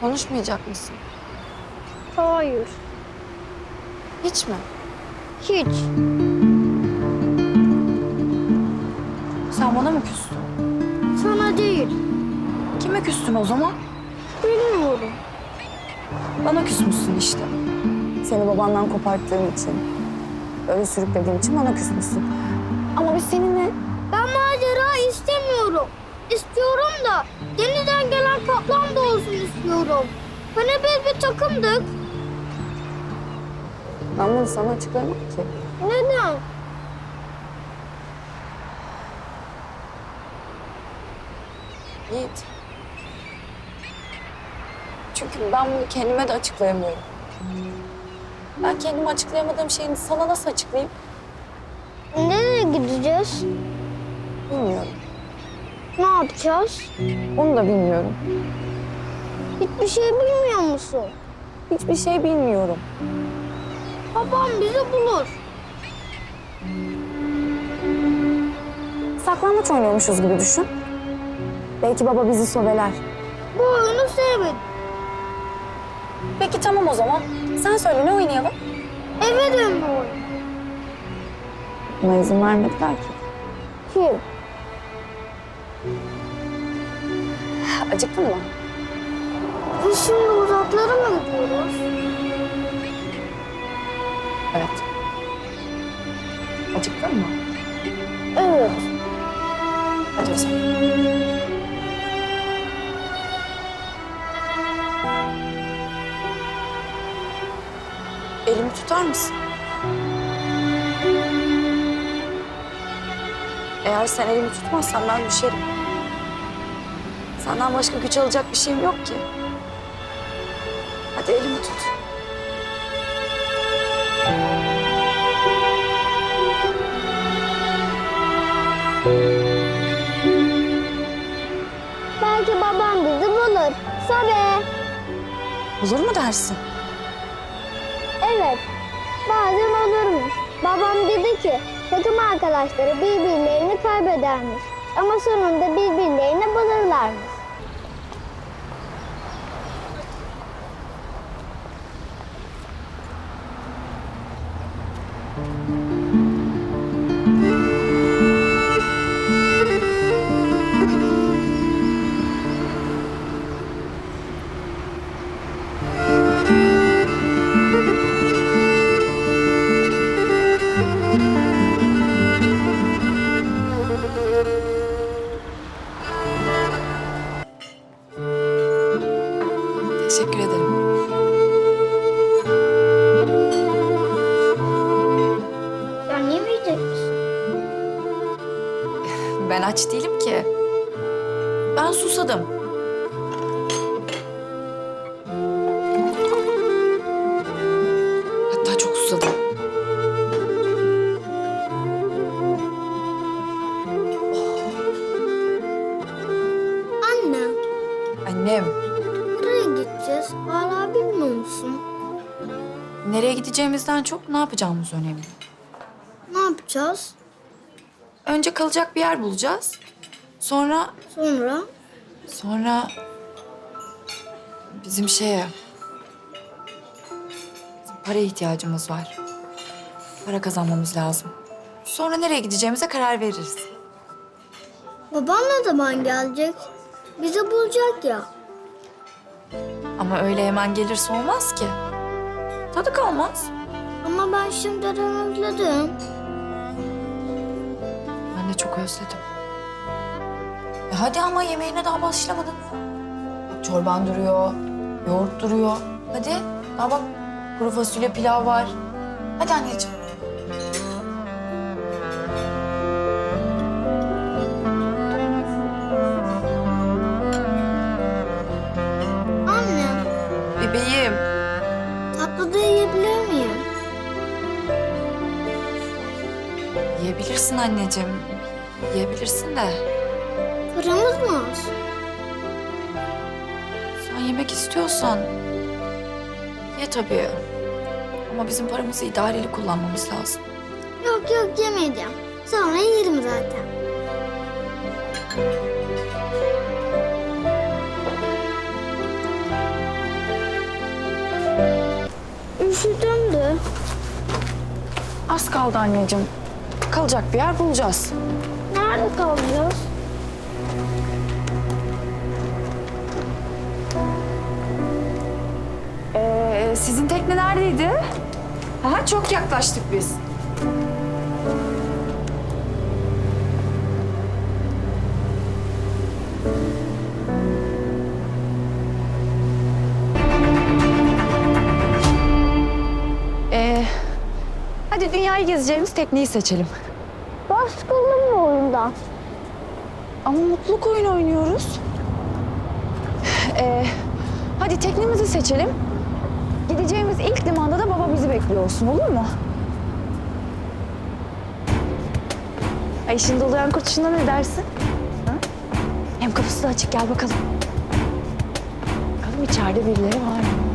Konuşmayacak mısın? Hayır. Hiç mi? Hiç. Sen bana mı küstün? Sana değil. Kime küstün o zaman? Bilmiyorum. Bana küsmüşsün işte. Seni babandan koparttığım için, öyle sürüklediğim için bana küsmüşsün. Ama biz seninle Ben macera istemiyorum. İstiyorum da denizden gelen istiyorum. Hani biz bir takımdık. ben bunu sana açıklamam ki. Neden? Yiğit. Çünkü ben bunu kendime de açıklayamıyorum. Ben kendime açıklayamadığım şeyi sana nasıl açıklayayım Nereye gideceğiz? bilmiyorum. Ne yapacağız? Onu da bilmiyorum. Hiçbir şey bilmiyor musun? Hiçbir şey bilmiyorum. Babam bizi bulur. Saklambaç oynuyormuşuz gibi düşün. Belki baba bizi sobeler. Bu oyunu sevmedim. Peki tamam o zaman. Sen söyle ne oynayalım? Eve dönme oyunu. Buna izin vermediler ki. Kim? Acıktın mı? Biz şimdi uzaklara mı gidiyoruz? Evet. Acıktın mı? Evet. Hadi o zaman. Elimi tutar mısın? Eğer sen elimi tutmazsan ben düşerim. Senden başka güç alacak bir şeyim yok ki. Hadi elimi tut. Belki babam bizi bulur. Sabe. Olur mu dersin? Evet. Bazen olurmuş. Babam dedi ki takım arkadaşları birbirlerini kaybedermiş. Ama sonunda birbirlerini bulurlarmış. Ben aç değilim ki. Ben susadım. Hatta çok susadım. Anne, Annem, nereye gideceğiz? Hala bilmiyor musun? nereye gideceğimizden çok ne yapacağımız önemli. Ne yapacağız? Önce kalacak bir yer bulacağız. Sonra, Sonra? sonra bizim şeye... Bizim paraya ihtiyacımız var. Para kazanmamız lazım. Sonra nereye gideceğimize karar veririz. Babam ne zaman gelecek? Bizi bulacak ya. Ama öyle hemen gelirse olmaz ki. Tadı kalmaz. Ama ben şimdiden özledim. Çok özledim. E hadi ama yemeğine daha başlamadın. Bak çorban duruyor, yoğurt duruyor. Hadi daha bak kuru fasulye pilav var. Hadi anneciğim. Anne, Bebeğim. tatlı da yiyebilir miyim? Yiyebilirsin anneciğim. Yiyebilirsin de. Paramız mı az? Sen yemek istiyorsan ye tabii. Ama bizim paramızı idareli kullanmamız lazım. Yok yok yemeyeceğim. Sonra yerim zaten. üşüdüm de. Az kaldı anneciğim. Kalacak bir yer bulacağız. Nerede kalacağız? Ee, sizin tekne neredeydi? Aha, çok yaklaştık biz. Ee, hadi dünyayı gezeceğimiz tekneyi seçelim. Ben sıkıldım bu oyundan. Ama mutluluk oyunu oynuyoruz. Ee, hadi teknemizi seçelim. Gideceğimiz ilk limanda da baba bizi bekliyor olsun olur mu? Ay şimdi dolayan kurtuşuna ne dersin? Ha? Hem kapısı da açık gel bakalım. Bakalım içeride birileri var mı?